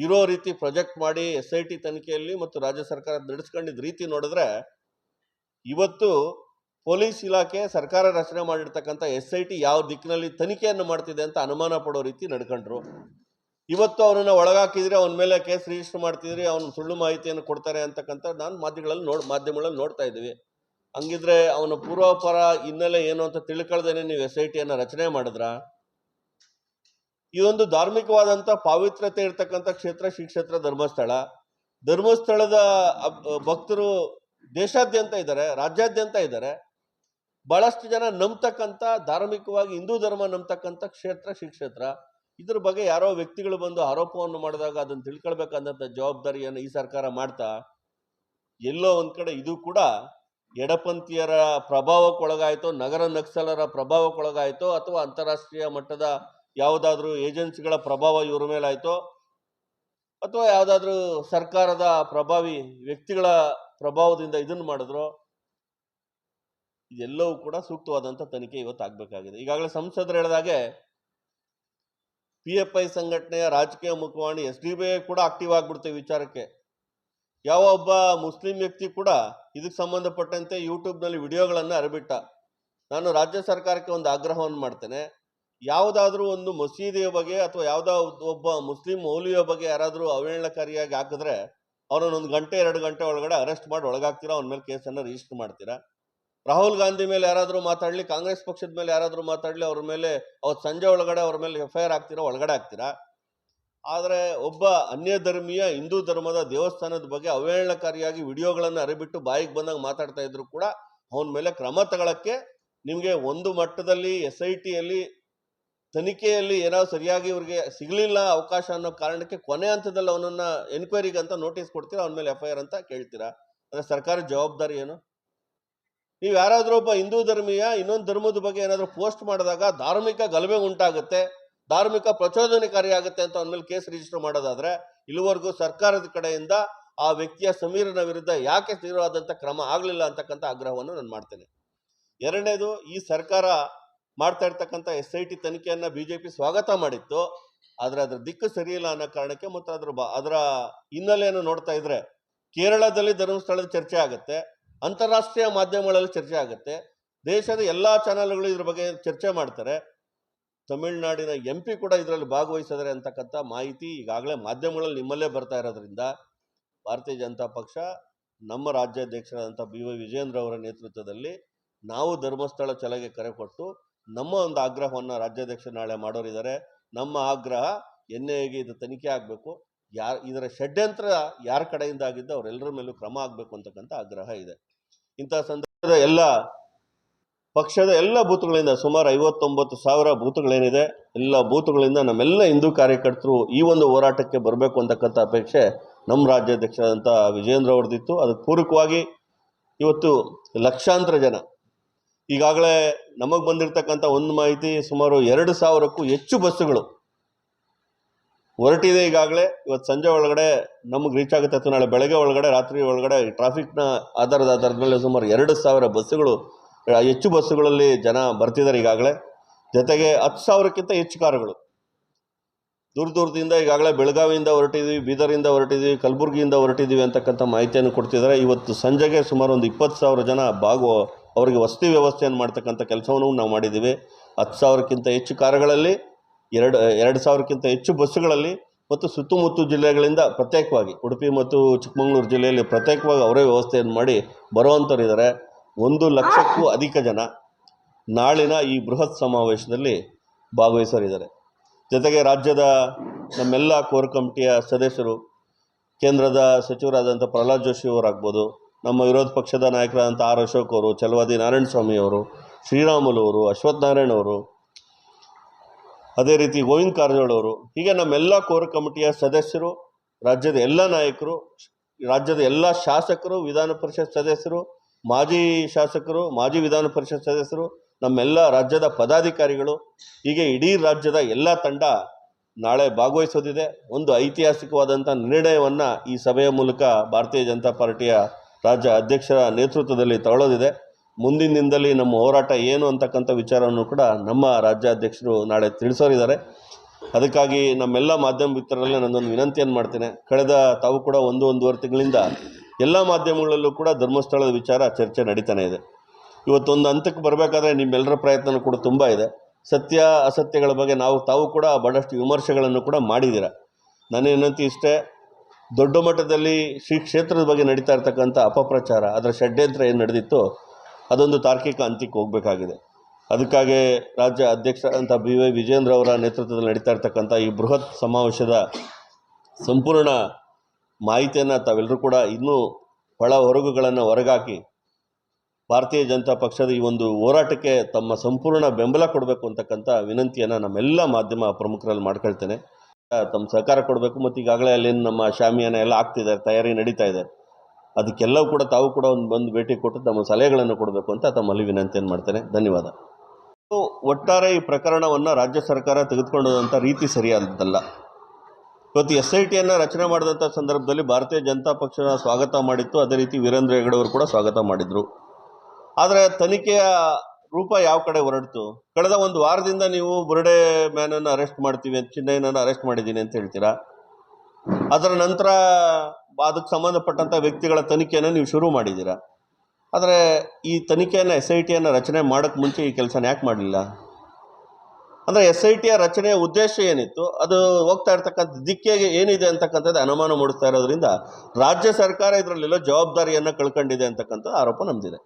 ಇರೋ ರೀತಿ ಪ್ರೊಜೆಕ್ಟ್ ಮಾಡಿ ಎಸ್ ಐ ಟಿ ತನಿಖೆಯಲ್ಲಿ ಮತ್ತು ರಾಜ್ಯ ಸರ್ಕಾರ ನಡೆಸ್ಕೊಂಡಿದ್ದ ರೀತಿ ನೋಡಿದ್ರೆ ಇವತ್ತು ಪೊಲೀಸ್ ಇಲಾಖೆ ಸರ್ಕಾರ ರಚನೆ ಮಾಡಿರ್ತಕ್ಕಂಥ ಎಸ್ ಐ ಟಿ ಯಾವ ದಿಕ್ಕಿನಲ್ಲಿ ತನಿಖೆಯನ್ನು ಮಾಡ್ತಿದೆ ಅಂತ ಅನುಮಾನ ಪಡೋ ರೀತಿ ನಡ್ಕೊಂಡ್ರು. ಇವತ್ತು ಅವನನ್ನು ಒಳಗಾಕಿದ್ರೆ ಅವನ ಮೇಲೆ ಕೇಸ್ ರಿಜಿಸ್ಟರ್ ಮಾಡ್ತಿದ್ರಿ ಅವನು ಸುಳ್ಳು ಮಾಹಿತಿಯನ್ನು ಕೊಡ್ತಾರೆ ಅಂತಕ್ಕಂಥ ನಾನು ಮಾಧ್ಯಮಗಳಲ್ಲಿ ನೋಡ್, ಮಾಧ್ಯಮಗಳಲ್ಲಿ ನೋಡ್ತಾ ಇದ್ದೀವಿ. ಹಂಗಿದ್ರೆ ಅವನ ಪೂರ್ವಾಪರ ಹಿನ್ನೆಲೆ ಏನು ಅಂತ ತಿಳ್ಕೊಳ್ದೇನೆ ನೀವು ಎಸ್ ಐ ಟಿಯನ್ನು ರಚನೆ ಮಾಡಿದ್ರ? ಒಂದು ಧಾರ್ಮಿಕವಾದಂಥ ಪಾವಿತ್ರತೆ ಇರ್ತಕ್ಕಂಥ ಕ್ಷೇತ್ರ ಶ್ರೀ ಕ್ಷೇತ್ರ ಧರ್ಮಸ್ಥಳ. ಧರ್ಮಸ್ಥಳದ ಭಕ್ತರು ದೇಶಾದ್ಯಂತ ಇದ್ದಾರೆ, ರಾಜ್ಯಾದ್ಯಂತ ಇದ್ದಾರೆ. ಬಹಳಷ್ಟು ಜನ ನಂಬ್ತಕ್ಕಂಥ, ಧಾರ್ಮಿಕವಾಗಿ ಹಿಂದೂ ಧರ್ಮ ನಂಬ್ತಕ್ಕಂಥ ಕ್ಷೇತ್ರ ಶ್ರೀ ಕ್ಷೇತ್ರ ಇದ್ರ ಬಗ್ಗೆ ಯಾರೋ ವ್ಯಕ್ತಿಗಳು ಬಂದು ಆರೋಪವನ್ನು ಮಾಡಿದಾಗ ಅದನ್ನು ತಿಳ್ಕೊಳ್ಬೇಕಂದಂಥ ಜವಾಬ್ದಾರಿಯನ್ನು ಈ ಸರ್ಕಾರ ಮಾಡ್ತಾ, ಎಲ್ಲೋ ಒಂದು ಕಡೆ ಇದು ಕೂಡ ಎಡಪಂಥೀಯರ ಪ್ರಭಾವಕ್ಕೊಳಗಾಯಿತೋ, ನಗರ ನಕ್ಸಲರ ಪ್ರಭಾವಕ್ಕೊಳಗಾಯಿತೋ, ಅಥವಾ ಅಂತಾರಾಷ್ಟ್ರೀಯ ಮಟ್ಟದ ಯಾವುದಾದ್ರೂ ಏಜೆನ್ಸಿಗಳ ಪ್ರಭಾವ ಇವರ ಮೇಲಾಯಿತೋ, ಅಥವಾ ಯಾವುದಾದ್ರೂ ಸರ್ಕಾರದ ಪ್ರಭಾವಿ ವ್ಯಕ್ತಿಗಳ ಪ್ರಭಾವದಿಂದ ಇದನ್ನು ಮಾಡಿದ್ರು, ಇದೆಲ್ಲವೂ ಕೂಡ ಸೂಕ್ತವಾದಂಥ ತನಿಖೆ ಇವತ್ತು ಆಗಬೇಕಾಗಿದೆ. ಈಗಾಗಲೇ ಸಂಸದರು ಹೇಳಿದಾಗೆ ಪಿ ಎಫ್ ಐ ಸಂಘಟನೆಯ ರಾಜಕೀಯ ಮುಖವಾಣಿ ಎಸ್ ಡಿ ಬಿ ಕೂಡ ಆಕ್ಟಿವ್ ಆಗಿಬಿಡ್ತೇವೆ ವಿಚಾರಕ್ಕೆ. ಯಾವ ಒಬ್ಬ ಮುಸ್ಲಿಂ ವ್ಯಕ್ತಿ ಕೂಡ ಇದಕ್ಕೆ ಸಂಬಂಧಪಟ್ಟಂತೆ ಯೂಟ್ಯೂಬ್ನಲ್ಲಿ ವಿಡಿಯೋಗಳನ್ನು ಅರಬಿಟ್ಟ. ನಾನು ರಾಜ್ಯ ಸರ್ಕಾರಕ್ಕೆ ಒಂದು ಆಗ್ರಹವನ್ನು ಮಾಡ್ತೇನೆ. ಯಾವುದಾದ್ರೂ ಒಂದು ಮಸೀದಿಯ ಬಗ್ಗೆ ಅಥವಾ ಯಾವುದೋ ಒಬ್ಬ ಮುಸ್ಲಿಂ ಮೌಲಿಯ ಬಗ್ಗೆ ಯಾರಾದರೂ ಅವಹೇಳನಕಾರಿಯಾಗಿ ಹಾಕಿದ್ರೆ ಒಂದು ಗಂಟೆ, ಎರಡು ಗಂಟೆ ಒಳಗಡೆ ಅರೆಸ್ಟ್ ಮಾಡಿ ಒಳಗಾಗ್ತೀರಾ? ಅವನ ಮೇಲೆ ಕೇಸನ್ನು ರಿಜಿಸ್ಟರ್ ಮಾಡ್ತೀರಾ? ರಾಹುಲ್ ಗಾಂಧಿ ಮೇಲೆ ಯಾರಾದರೂ ಮಾತಾಡಲಿ, ಕಾಂಗ್ರೆಸ್ ಪಕ್ಷದ ಮೇಲೆ ಯಾರಾದರೂ ಮಾತಾಡಲಿ, ಅವ್ರ ಮೇಲೆ ಅವತ್ತು ಸಂಜೆ ಒಳಗಡೆ ಅವ್ರ ಮೇಲೆ ಎಫ್ ಐ ಆರ್ ಆಗ್ತೀರಾ ಒಳಗಡೆ ಆಗ್ತೀರಾ ಆದರೆ ಒಬ್ಬ ಅನ್ಯ ಧರ್ಮೀಯ ಹಿಂದೂ ಧರ್ಮದ ದೇವಸ್ಥಾನದ ಬಗ್ಗೆ ಅವಹೇಳನಕಾರಿಯಾಗಿ ವಿಡಿಯೋಗಳನ್ನು ಅರಿಬಿಟ್ಟು ಬಾಯಿಗೆ ಬಂದಾಗ ಮಾತಾಡ್ತಾ ಇದ್ರು ಕೂಡ ಅವನ ಮೇಲೆ ಕ್ರಮ ತಗೊಳ್ಳೋಕ್ಕೆ ನಿಮಗೆ ಒಂದು ಮಟ್ಟದಲ್ಲಿ ಎಸ್ ಐ ಟಿಯಲ್ಲಿ ತನಿಖೆಯಲ್ಲಿ ಏನೋ ಸರಿಯಾಗಿ ಇವರಿಗೆ ಸಿಗಲಿಲ್ಲ ಅವಕಾಶ ಅನ್ನೋ ಕಾರಣಕ್ಕೆ ಕೊನೆ ಹಂತದಲ್ಲಿ ಅವನನ್ನ ಎನ್ಕ್ವೈರಿಗೆ ಅಂತ ನೋಟಿಸ್ ಕೊಡ್ತೀರಾ? ಅವನ ಮೇಲೆ ಎಫ್ ಐ ಅಂತ ಕೇಳ್ತೀರಾ? ಅಂದರೆ ಸರ್ಕಾರದ ಜವಾಬ್ದಾರಿ ಏನು? ನೀವು ಯಾರಾದರೂ ಒಬ್ಬ ಹಿಂದೂ ಧರ್ಮೀಯ ಇನ್ನೊಂದು ಧರ್ಮದ ಬಗ್ಗೆ ಏನಾದರೂ ಪೋಸ್ಟ್ ಮಾಡಿದಾಗ ಧಾರ್ಮಿಕ ಗಲಭೆ ಉಂಟಾಗುತ್ತೆ. ಧಾರ್ಮಿಕ ಪ್ರಚೋದನಕಾರಿಯಾಗುತ್ತೆ ಅಂತ ಅವನ ಮೇಲೆ ಕೇಸ್ ರಿಜಿಸ್ಟರ್ ಮಾಡೋದಾದ್ರೆ, ಇಲ್ಲಿವರೆಗೂ ಸರ್ಕಾರದ ಕಡೆಯಿಂದ ಆ ವ್ಯಕ್ತಿಯ ಸಮೀರನ ವಿರುದ್ಧ ಯಾಕೆ ತೀವ್ರವಾದಂಥ ಕ್ರಮ ಆಗಲಿಲ್ಲ ಅಂತಕ್ಕಂಥ ಆಗ್ರಹವನ್ನು ನಾನು ಮಾಡ್ತೇನೆ. ಎರಡನೇದು, ಈ ಸರ್ಕಾರ ಮಾಡ್ತಾ ಇರ್ತಕ್ಕಂಥ ಎಸ್ ಐ ಟಿ ತನಿಖೆಯನ್ನು ಬಿ ಜೆ ಪಿ ಸ್ವಾಗತ ಮಾಡಿತ್ತು. ಆದರೆ ಅದರ ದಿಕ್ಕು ಸರಿಯಿಲ್ಲ ಅನ್ನೋ ಕಾರಣಕ್ಕೆ ಮತ್ತು ಅದರ ಬ, ಅದರ ಹಿನ್ನೆಲೆಯನ್ನು ನೋಡ್ತಾ ಇದ್ರೆ, ಕೇರಳದಲ್ಲಿ ಧರ್ಮಸ್ಥಳದ ಚರ್ಚೆ ಆಗುತ್ತೆ, ಅಂತಾರಾಷ್ಟ್ರೀಯ ಮಾಧ್ಯಮಗಳಲ್ಲಿ ಚರ್ಚೆ ಆಗುತ್ತೆ, ದೇಶದ ಎಲ್ಲ ಚಾನೆಲ್ಗಳು ಇದ್ರ ಬಗ್ಗೆ ಚರ್ಚೆ ಮಾಡ್ತಾರೆ. ತಮಿಳುನಾಡಿನ ಎಂ ಪಿ ಕೂಡ ಇದರಲ್ಲಿ ಭಾಗವಹಿಸಿದರೆ ಅಂತಕ್ಕಂಥ ಮಾಹಿತಿ ಈಗಾಗಲೇ ಮಾಧ್ಯಮಗಳಲ್ಲಿ ನಿಮ್ಮಲ್ಲೇ ಬರ್ತಾ ಇರೋದ್ರಿಂದ ಭಾರತೀಯ ಜನತಾ ಪಕ್ಷ, ನಮ್ಮ ರಾಜ್ಯಾಧ್ಯಕ್ಷರಾದಂಥ ಬಿ ವೈ ವಿಜೇಂದ್ರ ಅವರ ನೇತೃತ್ವದಲ್ಲಿ ನಾವು ಧರ್ಮಸ್ಥಳ ಚಲಗೆ ಕರೆ ಕೊಟ್ಟು ನಮ್ಮ ಒಂದು ಆಗ್ರಹವನ್ನು ರಾಜ್ಯಾಧ್ಯಕ್ಷರು ನಾಳೆ ಮಾಡೋರಿದ್ದಾರೆ. ನಮ್ಮ ಆಗ್ರಹ ಎನ್ ಐಗೆ ಇದು ತನಿಖೆ ಆಗಬೇಕು. ಯಾರು, ಇದರ ಷಡ್ಯಂತ್ರ ಯಾರ ಕಡೆಯಿಂದ ಆಗಿದ್ದು ಅವರೆಲ್ಲರ ಮೇಲೂ ಕ್ರಮ ಆಗಬೇಕು ಅಂತಕ್ಕಂಥ ಆಗ್ರಹ ಇದೆ. ಇಂಥ ಸಂದರ್ಭದ ಎಲ್ಲ ಪಕ್ಷದ ಎಲ್ಲ ಬೂತ್ಗಳಿಂದ ಸುಮಾರು ಐವತ್ತೊಂಬತ್ತು ಸಾವಿರ ಬೂತ್ಗಳೇನಿದೆ, ಎಲ್ಲ ಬೂತ್ಗಳಿಂದ ನಮ್ಮೆಲ್ಲ ಹಿಂದೂ ಕಾರ್ಯಕರ್ತರು ಈ ಒಂದು ಹೋರಾಟಕ್ಕೆ ಬರಬೇಕು ಅಂತಕ್ಕಂಥ ಅಪೇಕ್ಷೆ ನಮ್ಮ ರಾಜ್ಯಾಧ್ಯಕ್ಷರಾದಂಥ ವಿಜೇಂದ್ರ ಅವ್ರದ್ದಿತ್ತು. ಅದಕ್ಕೆ ಪೂರಕವಾಗಿ ಇವತ್ತು ಲಕ್ಷಾಂತರ ಜನ. ಈಗಾಗಲೇ ನಮಗೆ ಬಂದಿರತಕ್ಕಂಥ ಒಂದು ಮಾಹಿತಿ, ಸುಮಾರು ಎರಡು ಸಾವಿರಕ್ಕೂ ಹೆಚ್ಚು ಬಸ್ಸುಗಳು ಹೊರಟಿದೆ ಈಗಾಗಲೇ. ಇವತ್ತು ಸಂಜೆ ಒಳಗಡೆ ನಮಗೆ ರೀಚ್ ಆಗುತ್ತೆ. ಅಥವಾ ನಾಳೆ ಬೆಳಗ್ಗೆ ಒಳಗಡೆ, ರಾತ್ರಿ ಒಳಗಡೆ ಟ್ರಾಫಿಕ್ನ ಆಧಾರದ ಆಧಾರದ ಮೇಲೆ ಸುಮಾರು ಎರಡು ಸಾವಿರ ಬಸ್ಸುಗಳು ಹೆಚ್ಚು ಬಸ್ಸುಗಳಲ್ಲಿ ಜನ ಬರ್ತಿದ್ದಾರೆ ಈಗಾಗಲೇ. ಜೊತೆಗೆ ಹತ್ತು ಸಾವಿರಕ್ಕಿಂತ ಹೆಚ್ಚು ಕಾರುಗಳು. ದೂರ ದೂರದಿಂದ ಈಗಾಗಲೇ ಬೆಳಗಾವಿಯಿಂದ ಹೊರಟಿದ್ವಿ ಬೀದರಿಂದ ಹೊರಟಿದ್ವಿ, ಕಲಬುರಗಿಯಿಂದ ಹೊರಟಿದ್ದೀವಿ ಅಂತಕ್ಕಂಥ ಮಾಹಿತಿಯನ್ನು ಕೊಡ್ತಿದ್ದಾರೆ. ಇವತ್ತು ಸಂಜೆಗೆ ಸುಮಾರು ಒಂದು ಇಪ್ಪತ್ತು ಸಾವಿರ ಜನ ಭಾಗವ ಅವರಿಗೆ ವಸತಿ ವ್ಯವಸ್ಥೆಯನ್ನು ಮಾಡ್ತಕ್ಕಂಥ ಕೆಲಸವನ್ನು ನಾವು ಮಾಡಿದ್ದೀವಿ. ಹತ್ತು ಸಾವಿರಕ್ಕಿಂತ ಹೆಚ್ಚು ಕಾರುಗಳಲ್ಲಿ, ಎರಡು ಎರಡು ಸಾವಿರಕ್ಕಿಂತ ಹೆಚ್ಚು ಬಸ್ಸುಗಳಲ್ಲಿ ಮತ್ತು ಸುತ್ತಮುತ್ತ ಜಿಲ್ಲೆಗಳಿಂದ ಪ್ರತ್ಯೇಕವಾಗಿ, ಉಡುಪಿ ಮತ್ತು ಚಿಕ್ಕಮಗಳೂರು ಜಿಲ್ಲೆಯಲ್ಲಿ ಪ್ರತ್ಯೇಕವಾಗಿ ಅವರೇ ವ್ಯವಸ್ಥೆಯನ್ನು ಮಾಡಿ ಬರುವಂಥವ್ರು ಇದ್ದಾರೆ ಒಂದು ಲಕ್ಷಕ್ಕೂ ಅಧಿಕ ಜನ ನಾಳಿನ ಈ ಬೃಹತ್ ಸಮಾವೇಶದಲ್ಲಿ ಭಾಗವಹಿಸಲಿದ್ದಾರೆ ಜೊತೆಗೆ ರಾಜ್ಯದ ನಮ್ಮೆಲ್ಲ ಕೋರ್ ಕಮಿಟಿಯ ಸದಸ್ಯರು, ಕೇಂದ್ರದ ಸಚಿವರಾದಂಥ ಪ್ರಹ್ಲಾದ್ ಜೋಶಿ ಅವರಾಗ್ಬೋದು, ನಮ್ಮ ವಿರೋಧ ಪಕ್ಷದ ನಾಯಕರಾದಂಥ ಆರ್ ಅಶೋಕ್ ಅವರು ಚಲವಾದಿ ನಾರಾಯಣ ಸ್ವಾಮಿ ಅವರು, ಶ್ರೀರಾಮುಲು ಅವರು, ಅಶ್ವಥ್ ನಾರಾಯಣ ಅವರು, ಅದೇ ರೀತಿ ಗೋವಿಂದ ಕಾರಜೋಳ ಅವರು, ಹೀಗೆ ನಮ್ಮೆಲ್ಲ ಕೋರ್ ಕಮಿಟಿಯ ಸದಸ್ಯರು, ರಾಜ್ಯದ ಎಲ್ಲ ನಾಯಕರು, ರಾಜ್ಯದ ಎಲ್ಲ ಶಾಸಕರು, ವಿಧಾನ ಪರಿಷತ್ ಸದಸ್ಯರು ಮಾಜಿ ಶಾಸಕರು, ಮಾಜಿ ವಿಧಾನ ಪರಿಷತ್ ಸದಸ್ಯರು, ನಮ್ಮೆಲ್ಲ ರಾಜ್ಯದ ಪದಾಧಿಕಾರಿಗಳು, ಹೀಗೆ ಇಡೀ ರಾಜ್ಯದ ಎಲ್ಲ ತಂಡ ನಾಳೆ ಭಾಗವಹಿಸೋದಿದೆ. ಒಂದು ಐತಿಹಾಸಿಕವಾದಂಥ ನಿರ್ಣಯವನ್ನು ಈ ಸಭೆಯ ಮೂಲಕ ಭಾರತೀಯ ಜನತಾ ಪಾರ್ಟಿಯ ರಾಜ್ಯ ಅಧ್ಯಕ್ಷರ ನೇತೃತ್ವದಲ್ಲಿ ತಗೊಳ್ಳೋದಿದೆ. ಮುಂದಿನ ದಿನದಲ್ಲಿ ನಮ್ಮ ಹೋರಾಟ ಏನು ಅಂತಕ್ಕಂಥ ವಿಚಾರವನ್ನು ಕೂಡ ನಮ್ಮ ರಾಜ್ಯಾಧ್ಯಕ್ಷರು ನಾಳೆ ತಿಳಿಸೋರಿದ್ದಾರೆ. ಅದಕ್ಕಾಗಿ ನಮ್ಮೆಲ್ಲ ಮಾಧ್ಯಮ ಮಿತ್ರರಲ್ಲೇ ನನ್ನೊಂದು ವಿನಂತಿಯನ್ನು ಮಾಡ್ತೇನೆ. ಕಳೆದ ತಾವು ಕೂಡ ಒಂದು ಒಂದೂವರೆ ತಿಂಗಳಿಂದ ಎಲ್ಲ ಮಾಧ್ಯಮಗಳಲ್ಲೂ ಕೂಡ ಧರ್ಮಸ್ಥಳದ ವಿಚಾರ ಚರ್ಚೆ ನಡೀತಾನೆ ಇದೆ. ಇವತ್ತೊಂದು ಹಂತಕ್ಕೆ ಬರಬೇಕಾದ್ರೆ ನಿಮ್ಮೆಲ್ಲರ ಪ್ರಯತ್ನ ಕೂಡ ತುಂಬ ಇದೆ. ಸತ್ಯ, ಅಸತ್ಯಗಳ ಬಗ್ಗೆ ನಾವು ತಾವು ಕೂಡ ಬಹಳಷ್ಟು ವಿಮರ್ಶೆಗಳನ್ನು ಕೂಡ ಮಾಡಿದ್ದೀರ? ನನ್ನ ವಿನಂತಿ ಇಷ್ಟೇ, ದೊಡ್ಡ ಮಟ್ಟದಲ್ಲಿ ಶ್ರೀ ಕ್ಷೇತ್ರದ ಬಗ್ಗೆ ನಡೀತಾ ಇರ್ತಕ್ಕಂಥ ಅಪಪ್ರಚಾರ, ಅದರ ಷಡ್ಯಂತ್ರ ಏನು ನಡೆದಿತ್ತು ಅದೊಂದು ತಾರ್ಕಿಕ ಅಂತ್ಯಕ್ಕೆ ಹೋಗಬೇಕಾಗಿದೆ. ಅದಕ್ಕಾಗಿ ರಾಜ್ಯ ಅಧ್ಯಕ್ಷರಾದಂಥ ಬಿ ವೈ ವಿಜೇಂದ್ರ ಅವರ ನೇತೃತ್ವದಲ್ಲಿ ನಡೀತಾ ಇರ್ತಕ್ಕಂಥ ಈ ಬೃಹತ್ ಸಮಾವೇಶದ ಸಂಪೂರ್ಣ ಮಾಹಿತಿಯನ್ನು ತಾವೆಲ್ಲರೂ ಕೂಡ ಇನ್ನೂ ಒಳ ಹೊರಗುಗಳನ್ನು ಹೊರಗಾಕಿ ಭಾರತೀಯ ಜನತಾ ಪಕ್ಷದ ಈ ಒಂದು ಹೋರಾಟಕ್ಕೆ ತಮ್ಮ ಸಂಪೂರ್ಣ ಬೆಂಬಲ ಕೊಡಬೇಕು ಅಂತಕ್ಕಂಥ ವಿನಂತಿಯನ್ನು ನಮ್ಮೆಲ್ಲ ಮಾಧ್ಯಮ ಪ್ರಮುಖರಲ್ಲಿ ಮಾಡ್ಕೊಳ್ತೇನೆ. ತಮ್ಮ ಸಹಕಾರ ಕೊಡಬೇಕು ಮತ್ತು ಈಗಾಗಲೇ ಅಲ್ಲೇನು ನಮ್ಮ ಶಾಮಿಯಾನ ಎಲ್ಲ ಆಗ್ತಿದೆ ತಯಾರಿ ನಡೀತಾ ಇದೆ. ಅದಕ್ಕೆಲ್ಲವೂ ಕೂಡ ತಾವು ಕೂಡ ಒಂದು ಬಂದು ಭೇಟಿ ಕೊಟ್ಟು ತಮ್ಮ ಸಲಹೆಗಳನ್ನು ಕೊಡಬೇಕು ಅಂತ ತಮ್ಮಲ್ಲಿ ವಿನಂತಿಯನ್ನು ಮಾಡ್ತೇನೆ. ಧನ್ಯವಾದ. ಒಟ್ಟಾರೆ ಈ ಪ್ರಕರಣವನ್ನು ರಾಜ್ಯ ಸರ್ಕಾರ ತೆಗೆದುಕೊಂಡಂಥ ರೀತಿ ಸರಿಯಾದದ್ದಲ್ಲ. ಇವತ್ತು ಎಸ್ ಐ ಟಿಯನ್ನು ರಚನೆ ಮಾಡಿದಂಥ ಸಂದರ್ಭದಲ್ಲಿ ಭಾರತೀಯ ಜನತಾ ಪಕ್ಷನ ಸ್ವಾಗತ ಮಾಡಿತ್ತು. ಅದೇ ರೀತಿ ವೀರೇಂದ್ರ ಹೆಗಡೆ ಅವರು ಕೂಡ ಸ್ವಾಗತ ಮಾಡಿದರು. ಆದರೆ ತನಿಖೆಯ ರೂಪ ಯಾವ ಕಡೆ ಹೊರಡ್ತು? ಕಳೆದ ಒಂದು ವಾರದಿಂದ ನೀವು ಬುರ್ಡೆ ಮ್ಯಾನನ್ನು ಅರೆಸ್ಟ್ ಮಾಡ್ತೀವಿ ಅಂತ ಚಿನ್ನಯ್ಯನನ್ನು ಅರೆಸ್ಟ್ ಮಾಡಿದ್ದೀನಿ ಅಂತ ಹೇಳ್ತೀರಾ? ಅದರ ನಂತರ ಅದಕ್ಕೆ ಸಂಬಂಧಪಟ್ಟಂಥ ವ್ಯಕ್ತಿಗಳ ತನಿಖೆಯನ್ನು ನೀವು ಶುರು ಮಾಡಿದ್ದೀರಾ? ಆದರೆ ಈ ತನಿಖೆಯನ್ನು ಎಸ್ ಐ ಟಿಯನ್ನು ರಚನೆ ಮಾಡೋಕ್ಕೆ ಮುಂಚೆ ಈ ಕೆಲಸನ ಯಾಕೆ ಮಾಡಲಿಲ್ಲ? ಅಂದರೆ ಎಸ್ ಐ ಟಿಯ ರಚನೆಯ ಉದ್ದೇಶ ಏನಿತ್ತು? ಅದು ಹೋಗ್ತಾ ಇರ್ತಕ್ಕಂಥ ದಿಕ್ಕಿಗೆ ಏನಿದೆ ಅಂತಕ್ಕಂಥದ್ದು ಅನುಮಾನ ಮೂಡಿಸ್ತಾ ಇರೋದ್ರಿಂದ ರಾಜ್ಯ ಸರ್ಕಾರ ಇದರಲ್ಲೆಲ್ಲೋ ಜವಾಬ್ದಾರಿಯನ್ನು ಕಳ್ಕೊಂಡಿದೆ ಅಂತಕ್ಕಂಥ ಆರೋಪ ನಮ್ದಿದೆ.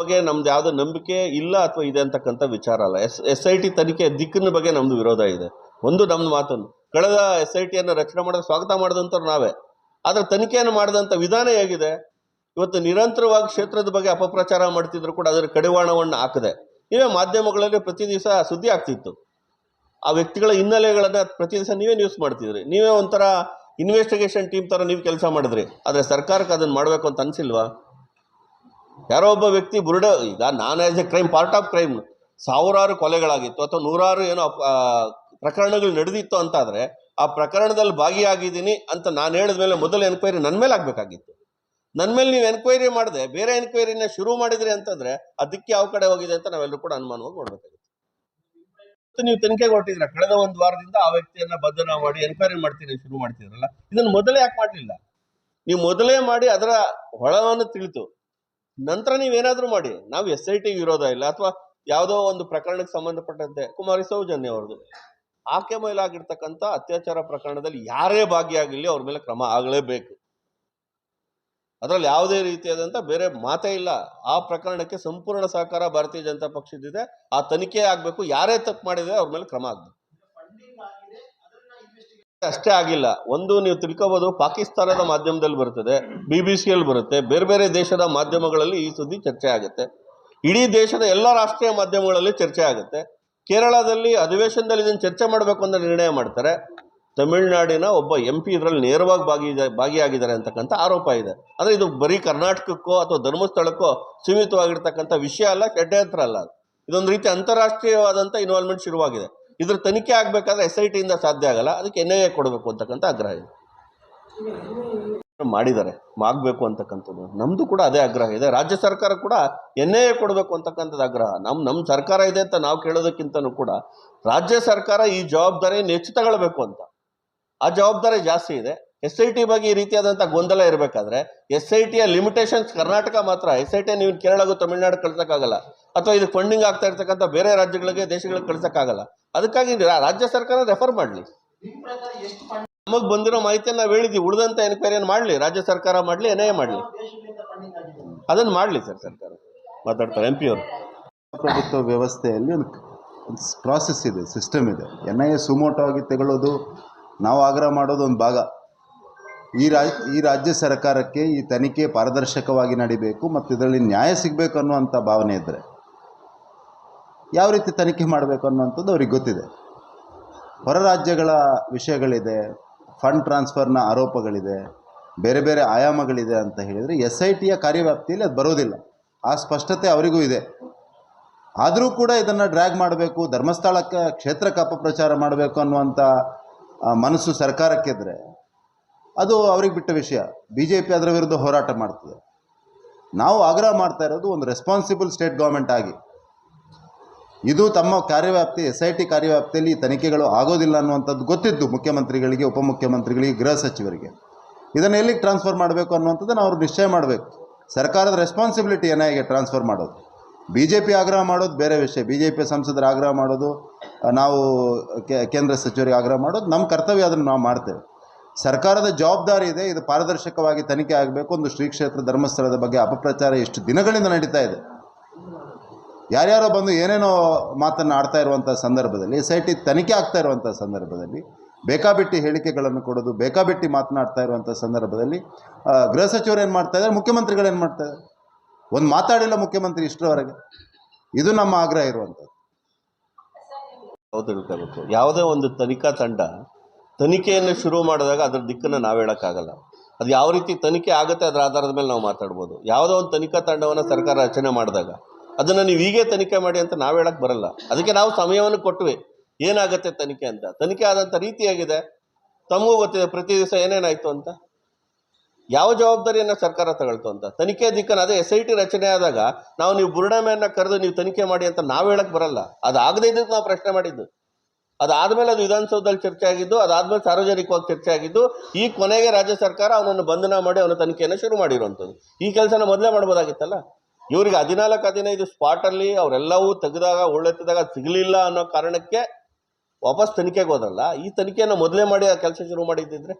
ಬಗ್ಗೆ ನಮ್ದು ಯಾವುದೋ ನಂಬಿಕೆ ಇಲ್ಲ ಅಥವಾ ಇದೆ ಅಂತಕ್ಕಂಥ ವಿಚಾರ ಅಲ್ಲ. ಎಸ್ ಎಸ್ ಐ ಟಿ ತನಿಖೆ ದಿಕ್ಕಿನ ಬಗ್ಗೆ ನಮ್ದು ವಿರೋಧ ಇದೆ. ಒಂದು ನಮ್ದು ಮಾತನ್ನು, ಕಳೆದ ಎಸ್ ಐ ಟಿಯನ್ನು ರಚನೆ ಮಾಡಿದ ಸ್ವಾಗತ ಮಾಡಿದಂಥವ್ರು ನಾವೇ. ಆದರೆ ತನಿಖೆಯನ್ನು ಮಾಡಿದಂಥ ವಿಧಾನ ಹೇಗಿದೆ? ಇವತ್ತು ನಿರಂತರವಾಗಿ ಕ್ಷೇತ್ರದ ಬಗ್ಗೆ ಅಪಪ್ರಚಾರ ಮಾಡ್ತಿದ್ರು ಕೂಡ ಅದರ ಕಡಿವಾಣವನ್ನು ಹಾಕದೆ. ನೀವೇ ಮಾಧ್ಯಮಗಳಲ್ಲಿ ಪ್ರತಿ ದಿವಸ ಸುದ್ದಿ ಆಗ್ತಿತ್ತು. ಆ ವ್ಯಕ್ತಿಗಳ ಹಿನ್ನೆಲೆಗಳನ್ನು ಪ್ರತಿ ದಿವಸ ನೀವೇ ನ್ಯೂಸ್ ಮಾಡ್ತಿದ್ರಿ. ನೀವೇ ಒಂಥರ ಇನ್ವೆಸ್ಟಿಗೇಷನ್ ಟೀಮ್ ಥರ ನೀವು ಕೆಲಸ ಮಾಡಿದ್ರಿ. ಆದರೆ ಸರ್ಕಾರಕ್ಕೆ ಅದನ್ನು ಮಾಡಬೇಕು ಅಂತ ಅನಿಸಿಲ್ವಾ? ಯಾರೋ ಒಬ್ಬ ವ್ಯಕ್ತಿ ಬುರುಡ, ಈಗ ನಾನ್ as a crime part of crime ಸಾವಿರಾರು ಕೊಲೆಗಳಾಗಿತ್ತು ಅಥವಾ ನೂರಾರು ಏನೋ ಪ್ರಕರಣಗಳು ನಡೆದಿತ್ತು ಅಂತಾದರೆ ಆ ಪ್ರಕರಣದಲ್ಲಿ ಭಾಗಿಯಾಗಿದ್ದೀನಿ ಅಂತ ನಾನು ಹೇಳಿದ ಮೇಲೆ ಮೊದಲು ಎನ್ಕ್ವೈರಿ ನನ್ನ ಮೇಲೆ ಆಗಬೇಕಾಗಿತ್ತು. ನನ್ನ ಮೇಲೆ ನೀವು ಎನ್ಕ್ವೈರಿ ಮಾಡದೆ, ಬೇರೆ ಎನ್ಕ್ವೈರಿನ ಶುರು ಮಾಡಿದ್ರಿ ಅಂತಂದ್ರೆ ಅದಕ್ಕೆ ಯಾವ ಕಡೆ ಹೋಗಿದೆ ಅಂತ ನಾವೆಲ್ಲರೂ ಕೂಡ ಅನುಮಾನವಾಗಿ ನೋಡ್ಬೇಕಾಗುತ್ತೆ. ನೀವು ತನಿಖೆ ಕೊಟ್ಟಿದ್ರೆ ಕಳೆದ ಒಂದು ವಾರದಿಂದ ಆ ವ್ಯಕ್ತಿಯನ್ನ ಬಂಧನ ಮಾಡಿ ಎನ್ಕ್ವೈರಿ ಮಾಡ್ತೀನಿ ಶುರು ಮಾಡ್ತಿದ್ರಲ್ಲ, ಇದನ್ನು ಮೊದಲೇ ಯಾಕೆ ಮಾಡಲಿಲ್ಲ? ನೀವು ಮೊದಲೇ ಮಾಡಿ ಅದರ ಹೊಳವನ್ನು ತಿಳಿತು. ನಂತರ ನೀವೇನಾದ್ರೂ ಮಾಡಿ. ನಾವು ಎಸ್ ಐ ಟಿ ವಿರೋಧ ಇಲ್ಲ, ಅಥವಾ ಯಾವುದೋ ಒಂದು ಪ್ರಕರಣಕ್ಕೆ ಸಂಬಂಧಪಟ್ಟಂತೆ ಕುಮಾರಿ ಸೌಜನ್ಯ ಅವ್ರದ್ದು. ಆಕೆ ಮೇಲಾಗಿರ್ತಕ್ಕಂಥ ಅತ್ಯಾಚಾರ ಪ್ರಕರಣದಲ್ಲಿ ಯಾರೇ ಭಾಗಿಯಾಗಲಿ ಅವ್ರ ಮೇಲೆ ಕ್ರಮ ಆಗಲೇಬೇಕು. ಅದರಲ್ಲಿ ಯಾವುದೇ ರೀತಿಯಾದಂಥ ಬೇರೆ ಮಾತೇ ಇಲ್ಲ. ಆ ಪ್ರಕರಣಕ್ಕೆ ಸಂಪೂರ್ಣ ಸಹಕಾರ ಭಾರತೀಯ ಜನತಾ ಪಕ್ಷದಿದೆ ಆ ತನಿಖೆ ಆಗಬೇಕು. ಯಾರೇ ತಪ್ಪು ಮಾಡಿದರೆ ಅವ್ರ ಮೇಲೆ ಕ್ರಮ ಆಗಬೇಕು. ಅಷ್ಟೇ ಆಗಿಲ್ಲ. ಒಂದು ನೀವು ತಿಳ್ಕೋಬೋದು, ಪಾಕಿಸ್ತಾನದ ಮಾಧ್ಯಮದಲ್ಲಿ ಬರುತ್ತದೆ ಬಿ ಬಿ ಸಿಯಲ್ಲಿ ಬರುತ್ತೆ, ಬೇರೆ ಬೇರೆ ದೇಶದ ಮಾಧ್ಯಮಗಳಲ್ಲಿ ಈ ಸುದ್ದಿ ಚರ್ಚೆ ಆಗುತ್ತೆ. ಇಡೀ ದೇಶದ ಎಲ್ಲ ರಾಷ್ಟ್ರೀಯ ಮಾಧ್ಯಮಗಳಲ್ಲಿ ಚರ್ಚೆ ಆಗುತ್ತೆ. ಕೇರಳದಲ್ಲಿ ಅಧಿವೇಶನದಲ್ಲಿ ಇದನ್ನು ಚರ್ಚೆ ಮಾಡಬೇಕು ಅಂತ ನಿರ್ಣಯ ಮಾಡ್ತಾರೆ. ತಮಿಳುನಾಡಿನ ಒಬ್ಬ ಎಂ ಪಿ ಇದರಲ್ಲಿ ನೇರವಾಗಿ ಭಾಗಿ, ಭಾಗಿಯಾಗಿದ್ದಾರೆ ಅಂತಕ್ಕಂಥ ಆರೋಪ ಇದೆ. ಅಂದರೆ ಇದು ಬರೀ ಕರ್ನಾಟಕಕ್ಕೋ ಅಥವಾ ಧರ್ಮಸ್ಥಳಕ್ಕೋ ಸೀಮಿತವಾಗಿರ್ತಕ್ಕಂಥ ವಿಷಯ ಅಲ್ಲ, ಷಡ್ಯಂತ್ರ ಅಲ್ಲ ಇದೊಂದು ರೀತಿ ಅಂತಾರಾಷ್ಟ್ರೀಯವಾದಂಥ ಇನ್ವಾಲ್ವ್ಮೆಂಟ್ ಶುರುವಾಗಿದೆ. ಇದ್ರ ತನಿಖೆ ಆಗಬೇಕಾದ್ರೆ ಎಸ್ ಐ ಟಿಯಿಂದ ಸಾಧ್ಯ ಆಗಲ್ಲ, ಅದಕ್ಕೆ ಎನ್ ಐ ಎ ಕೊಡಬೇಕು ಅಂತಕ್ಕಂಥ ಆಗ್ರಹ ಇದೆ. ಮಾಡಿದ್ದಾರೆ ಆಗಬೇಕು ಅಂತಕ್ಕಂಥದ್ದು. ನಮ್ಮದು ಕೂಡ ಅದೇ ಆಗ್ರಹ ಇದೆ. ರಾಜ್ಯ ಸರ್ಕಾರ ಕೂಡ ಎನ್ ಐ ಎ ಕೊಡಬೇಕು ಅಂತಕ್ಕಂಥದ್ದು ಆಗ್ರಹ. ನಮ್ಮ ನಮ್ಮ ಸರ್ಕಾರ ಇದೆ ಅಂತ ನಾವು ಕೇಳೋದಕ್ಕಿಂತನೂ ಕೂಡ ರಾಜ್ಯ ಸರ್ಕಾರ ಈ ಜವಾಬ್ದಾರಿಯನ್ನು ಹೆಚ್ಚು ತಗೊಳ್ಬೇಕು ಅಂತ. ಆ ಜವಾಬ್ದಾರಿ ಜಾಸ್ತಿ ಇದೆ. ಎಸ್ ಐ ಟಿ ಬಗ್ಗೆ ಈ ರೀತಿಯಾದಂಥ ಗೊಂದಲ ಇರಬೇಕಾದ್ರೆ ಎಸ್ ಐ ಟಿಯ ಲಿಮಿಟೇಷನ್ಸ್ ಕರ್ನಾಟಕ ಮಾತ್ರ, ಎಸ್ ಐ ಟಿ ನೀವು ಕೇರಳಗೂ ತಮಿಳುನಾಡು ಕಳ್ಸೋಕ್ಕಾಗಲ್ಲ. ಅಥವಾ ಇದು ಫಂಡಿಂಗ್ ಆಗ್ತಾ ಇರ್ತಕ್ಕಂಥ ಬೇರೆ ರಾಜ್ಯಗಳಿಗೆ, ದೇಶಗಳಿಗೆ ಕಳ್ಸೋಕ್ಕಾಗಲ್ಲ. ಅದಕ್ಕಾಗಿ ರಾಜ್ಯ ಸರ್ಕಾರ ರೆಫರ್ ಮಾಡಲಿ. ನಮಗೆ ಬಂದಿರೋ ಮಾಹಿತಿಯನ್ನು ನಾವು ಹೇಳಿದ್ವಿ. ಉಳಿದಂಥ ಎನ್ಕ್ವೈರಿಯನ್ನು ಮಾಡಲಿ. ರಾಜ್ಯ ಸರ್ಕಾರ ಮಾಡಲಿ, ಎನ್ ಐ ಮಾಡಲಿ. ಅದನ್ನು ಮಾಡಲಿ ಸರ್ ಸರ್ಕಾರ. ಮಾತಾಡ್ತಾರೆ ಎಂ ಪಿ ಅವರು. ಪ್ರಭುತ್ವ ವ್ಯವಸ್ಥೆಯಲ್ಲಿ ಒಂದು ಪ್ರಾಸೆಸ್ ಇದೆ ಸಿಸ್ಟಮ್ ಇದೆ. ಎನ್ ಐ ಎ ಸುಮೋಟೋ ಆಗಿ ತಗೊಳ್ಳೋದು ನಾವು ಆಗ್ರಹ ಮಾಡೋದು ಒಂದು ಭಾಗ. ಈ ರಾಜ್, ಈ ರಾಜ್ಯ ಸರ್ಕಾರಕ್ಕೆ ಈ ತನಿಖೆ ಪಾರದರ್ಶಕವಾಗಿ ನಡಿಬೇಕು ಮತ್ತು ಇದರಲ್ಲಿ ನ್ಯಾಯ ಸಿಗಬೇಕು ಅನ್ನುವಂಥ ಭಾವನೆ ಇದ್ದರೆ ಯಾವ ರೀತಿ ತನಿಖೆ ಮಾಡಬೇಕು ಅನ್ನುವಂಥದ್ದು ಅವ್ರಿಗೆ ಗೊತ್ತಿದೆ. ಹೊರ ರಾಜ್ಯಗಳ ವಿಷಯಗಳಿದೆ, ಫಂಡ್ ಟ್ರಾನ್ಸ್ಫರ್ನ ಆರೋಪಗಳಿದೆ, ಬೇರೆ ಬೇರೆ ಆಯಾಮಗಳಿದೆ ಅಂತ ಹೇಳಿದರೆ ಎಸ್ ಐ ಟಿಯ ಕಾರ್ಯವ್ಯಾಪ್ತಿಯಲ್ಲಿ ಅದು ಬರೋದಿಲ್ಲ. ಆ ಸ್ಪಷ್ಟತೆ ಅವರಿಗೂ ಇದೆ. ಆದರೂ ಕೂಡ ಇದನ್ನು ಡ್ರ್ಯಾಗ್ ಮಾಡಬೇಕು, ಧರ್ಮಸ್ಥಳಕ್ಕೆ ಕ್ಷೇತ್ರಕ್ಕೆ ಅಪಪ್ರಚಾರ ಮಾಡಬೇಕು ಅನ್ನುವಂಥ ಮನಸ್ಸು ಸರ್ಕಾರಕ್ಕಿದ್ದರೆ ಅದು ಅವ್ರಿಗೆ ಬಿಟ್ಟ ವಿಷಯ. ಬಿ ಜೆ ಪಿ ಅದರ ವಿರುದ್ಧ ಹೋರಾಟ ಮಾಡ್ತದೆ. ನಾವು ಆಗ್ರಹ ಮಾಡ್ತಾ ಇರೋದು ಒಂದು ರೆಸ್ಪಾನ್ಸಿಬಲ್ ಸ್ಟೇಟ್ ಗೌರ್ಮೆಂಟ್ ಆಗಿ. ಇದು ತಮ್ಮ ಕಾರ್ಯವ್ಯಾಪ್ತಿ ಎಸ್ ಐ ಟಿ ಕಾರ್ಯವ್ಯಾಪ್ತಿಯಲ್ಲಿ ತನಿಖೆಗಳು ಆಗೋದಿಲ್ಲ ಅನ್ನುವಂಥದ್ದು ಗೊತ್ತಿದ್ದು ಮುಖ್ಯಮಂತ್ರಿಗಳಿಗೆ, ಉಪಮುಖ್ಯಮಂತ್ರಿಗಳಿಗೆ, ಗೃಹ ಸಚಿವರಿಗೆ. ಇದನ್ನು ಎಲ್ಲಿಗೆ ಟ್ರಾನ್ಸ್ಫರ್ ಮಾಡಬೇಕು ಅನ್ನುವಂಥದ್ದನ್ನು ಅವರು ನಿಶ್ಚಯ ಮಾಡಬೇಕು. ಸರ್ಕಾರದ ರೆಸ್ಪಾನ್ಸಿಬಿಲಿಟಿ ಏನಾಗಿ ಟ್ರಾನ್ಸ್ಫರ್ ಮಾಡೋದು. ಬಿ ಜೆ ಪಿ ಆಗ್ರಹ ಮಾಡೋದು ಬೇರೆ ವಿಷಯ. ಬಿ ಜೆ ಪಿ ಸಂಸದರು ಆಗ್ರಹ ಮಾಡೋದು ನಾವು ಕೇಂದ್ರ ಸಚಿವರಿಗೆ ಆಗ್ರಹ ಮಾಡೋದು, ನಮ್ಮ ಕರ್ತವ್ಯ ಅದನ್ನು ನಾವು ಮಾಡ್ತೇವೆ. ಸರ್ಕಾರದ ಜವಾಬ್ದಾರಿ ಇದೆ, ಇದು ಪಾರದರ್ಶಕವಾಗಿ ತನಿಖೆ ಆಗಬೇಕು, ಒಂದು ಶ್ರೀ ಕ್ಷೇತ್ರ ಧರ್ಮಸ್ಥಳದ ಬಗ್ಗೆ ಅಪಪ್ರಚಾರ ಎಷ್ಟು ದಿನಗಳಿಂದ ನಡೀತಾ ಇದೆ. ಯಾರ್ಯಾರೋ ಬಂದು ಏನೇನೋ ಮಾತನ್ನು ಆಡ್ತಾ ಇರುವಂಥ ಸಂದರ್ಭದಲ್ಲಿ, ಎಸ್ ಐ ಟಿ ತನಿಖೆ ಆಗ್ತಾ ಇರುವಂಥ ಸಂದರ್ಭದಲ್ಲಿ, ಬೇಕಾಬಿಟ್ಟಿ ಹೇಳಿಕೆಗಳನ್ನು ಕೊಡೋದು, ಬೇಕಾಬಿಟ್ಟಿ ಮಾತನಾಡ್ತಾ ಇರುವಂಥ ಸಂದರ್ಭದಲ್ಲಿ ಗೃಹ ಸಚಿವರು ಏನು ಮಾಡ್ತಾ ಇದ್ದಾರೆ, ಮುಖ್ಯಮಂತ್ರಿಗಳು ಮಾಡ್ತಾ ಇದ್ದಾರೆ? ಒಂದು ಮಾತಾಡಿಲ್ಲ ಮುಖ್ಯಮಂತ್ರಿ ಇಷ್ಟರವರೆಗೆ. ಇದು ನಮ್ಮ ಆಗ್ರಹ ಇರುವಂಥದ್ದು. ತಿಳ್ಕೋಬೇಕು ಯಾವುದೇ ಒಂದು ತನಿಖಾ ತಂಡ ತನಿಖೆಯನ್ನು ಶುರು ಮಾಡಿದಾಗ ಅದರ ದಿಕ್ಕನ್ನು ನಾವು ಹೇಳೋಕ್ಕಾಗಲ್ಲ. ಅದು ಯಾವ ರೀತಿ ತನಿಖೆ ಆಗುತ್ತೆ ಅದರ ಆಧಾರದ ಮೇಲೆ ನಾವು ಮಾತಾಡ್ಬೋದು. ಯಾವುದೋ ಒಂದು ತನಿಖಾ ತಂಡವನ್ನು ಸರ್ಕಾರ ರಚನೆ ಮಾಡಿದಾಗ ಅದನ್ನು ನೀವು ಹೀಗೆ ತನಿಖೆ ಮಾಡಿ ಅಂತ ನಾವು ಹೇಳಕ್ಕೆ ಬರಲ್ಲ. ಅದಕ್ಕೆ ನಾವು ಸಮಯವನ್ನು ಕೊಟ್ವಿ. ಏನಾಗುತ್ತೆ ತನಿಖೆ ಅಂತ? ತನಿಖೆ ಆದಂಥ ರೀತಿಯಾಗಿದೆ ತಮಗೂ ಗೊತ್ತಿದೆ. ಪ್ರತಿ ದಿವಸ ಏನೇನಾಯಿತು ಅಂತ? ಯಾವ ಜವಾಬ್ದಾರಿಯನ್ನು ಸರ್ಕಾರ ತಗೊಳ್ತು ಅಂತ? ತನಿಖೆ ದಿಕ್ಕನ್ನು ಅದೇ ಎಸ್ ಐ ಟಿ ರಚನೆ ಆದಾಗ ನಾವು ನೀವು ಬುರುಡಮೆಯನ್ನು ಕರೆದು ನೀವು ತನಿಖೆ ಮಾಡಿ ಅಂತ ನಾವು ಹೇಳಕ್ಕೆ ಬರಲ್ಲ. ಅದು ಆಗದೇ ಇದ್ದಕ್ಕೆ ನಾವು ಪ್ರಶ್ನೆ ಮಾಡಿದ್ದು. ಅದಾದಮೇಲೆ ಅದು ವಿಧಾನಸೌಧದಲ್ಲಿ ಚರ್ಚೆ ಆಗಿದ್ದು, ಅದಾದಮೇಲೆ ಸಾರ್ವಜನಿಕವಾಗಿ ಚರ್ಚೆ ಆಗಿದ್ದು, ಈ ಕೊನೆಗೆ ರಾಜ್ಯ ಸರ್ಕಾರ ಅವನನ್ನು ಬಂಧನ ಮಾಡಿ ಅವನ ತನಿಖೆಯನ್ನು ಶುರು ಮಾಡಿರುವಂಥದ್ದು ಈ ಕೆಲಸನ ಮೊದಲೇ ಮಾಡ್ಬೋದಾಗಿತ್ತಲ್ಲ ಇವರಿಗೆ ಹದಿನಾಲ್ಕು, ಹದಿನೈದು ಸ್ಪಾಟಲ್ಲಿ ಅವರೆಲ್ಲವೂ ತೆಗೆದಾಗ ಉಳ್ಳೆತ್ತಿದಾಗ ಸಿಗಲಿಲ್ಲ ಅನ್ನೋ ಕಾರಣಕ್ಕೆ ವಾಪಸ್ ತನಿಖೆಗೆ ಹೋದಲ್ಲ ಈ ತನಿಖೆಯನ್ನು ಮೊದಲೇ ಮಾಡಿ ಆ ಕೆಲಸ ಶುರು ಮಾಡಿದ್ದಿದ್ರೆ?